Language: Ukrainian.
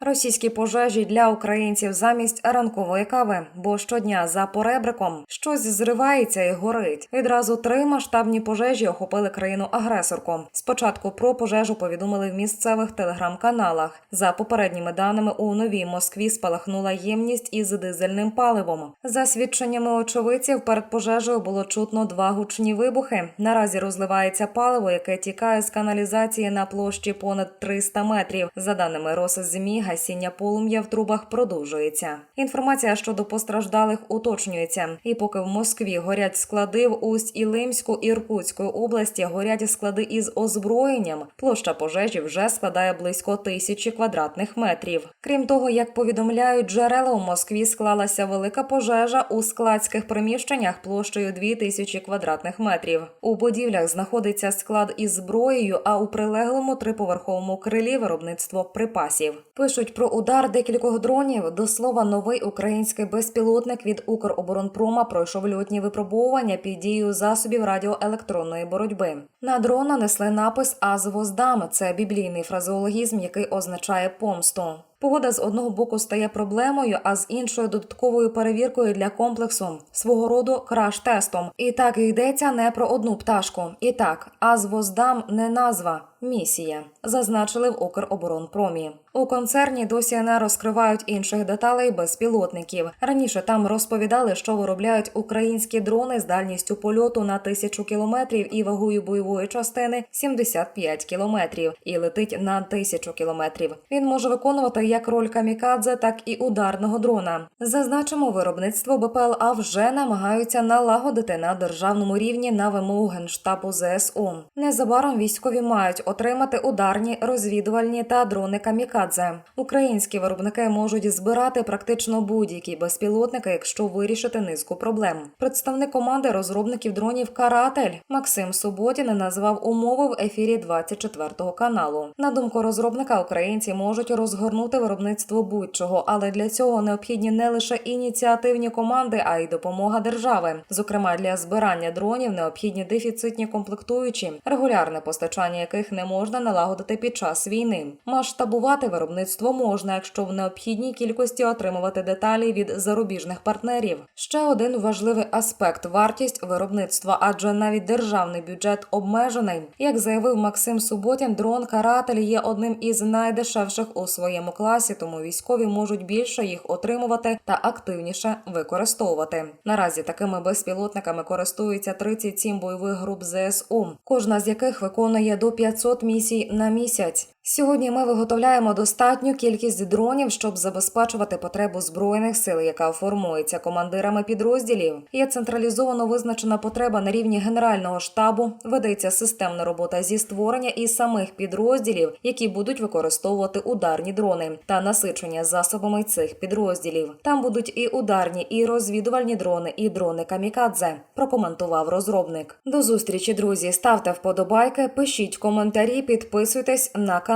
Російські пожежі для українців замість ранкової кави, бо щодня за поребриком щось зривається і горить. Відразу три масштабні пожежі охопили країну-агресорку. Спочатку про пожежу повідомили в місцевих телеграм-каналах. За попередніми даними у новій Москві спалахнула ємність із дизельним паливом. За свідченнями очевидців, перед пожежею було чутно два гучні вибухи. Наразі розливається паливо, яке тікає з каналізації на площі понад 300 метрів. За даними Росзмі, гасіння полум'я в трубах продовжується. Інформація щодо постраждалих уточнюється. І поки в Москві горять склади в Усть Ілимську і Іркутської області, горять склади із озброєнням. Площа пожежі вже складає близько тисячі квадратних метрів. Крім того, як повідомляють джерела, у Москві склалася велика пожежа у складських приміщеннях площею 2000 квадратних метрів. У будівлях знаходиться склад із зброєю, а у прилеглому триповерховому крилі виробництво припасів. Пишуть про удар декількох дронів. До слова, новий український безпілотник від Укроборонпрома пройшов льотні випробовування під дією засобів радіоелектронної боротьби. На дрона несли напис «Аз воздам». Це біблійний фразеологізм, який означає помсту. Погода з одного боку стає проблемою, а з іншою додатковою перевіркою для комплексу свого роду краш-тестом. І так йдеться не про одну пташку. І так, Азвоздам не назва, місія, зазначили в Укроборонпромі. У концерні досі не розкривають інших деталей безпілотників. Раніше там розповідали, що виробляють українські дрони з дальністю польоту на тисячу кілометрів і вагою бойової частини 75 кілометрів, і летить на тисячу кілометрів. Він може виконувати як роль камікадзе, так і ударного дрона. Зазначимо, виробництво БПЛА вже намагаються налагодити на державному рівні на вимогу генштабу ЗСУ. Незабаром військові мають отримати ударні, розвідувальні та дрони камікадзе. Українські виробники можуть збирати практично будь-які безпілотники, якщо вирішити низку проблем. Представник команди розробників дронів Каратель Максим Суботін назвав умови в ефірі 24 каналу. На думку розробника, українці можуть розгорнути виробництво будь-чого, але для цього необхідні не лише ініціативні команди, а й допомога держави. Зокрема, для збирання дронів необхідні дефіцитні комплектуючі, регулярне постачання яких не можна налагодити під час війни. Масштабувати виробництво можна, якщо в необхідній кількості отримувати деталі від зарубіжних партнерів. Ще один важливий аспект вартість виробництва, адже навіть державний бюджет обмежений. Як заявив Максим Суботін, дрон каратель є одним із найдешевших у своєму класі, тому військові можуть більше їх отримувати та активніше використовувати. Наразі такими безпілотниками користуються 37 бойових груп ЗСУ, кожна з яких виконує до 500 місій на місяць. Сьогодні ми виготовляємо достатню кількість дронів, щоб забезпечувати потребу збройних сил, яка формується командирами підрозділів. Є централізовано визначена потреба на рівні генерального штабу. Ведеться системна робота зі створення і самих підрозділів, які будуть використовувати ударні дрони та насичення засобами цих підрозділів. Там будуть і ударні, і розвідувальні дрони, і дрони камікадзе. Прокоментував розробник. До зустрічі, друзі. Ставте вподобайки, пишіть коментарі, підписуйтесь на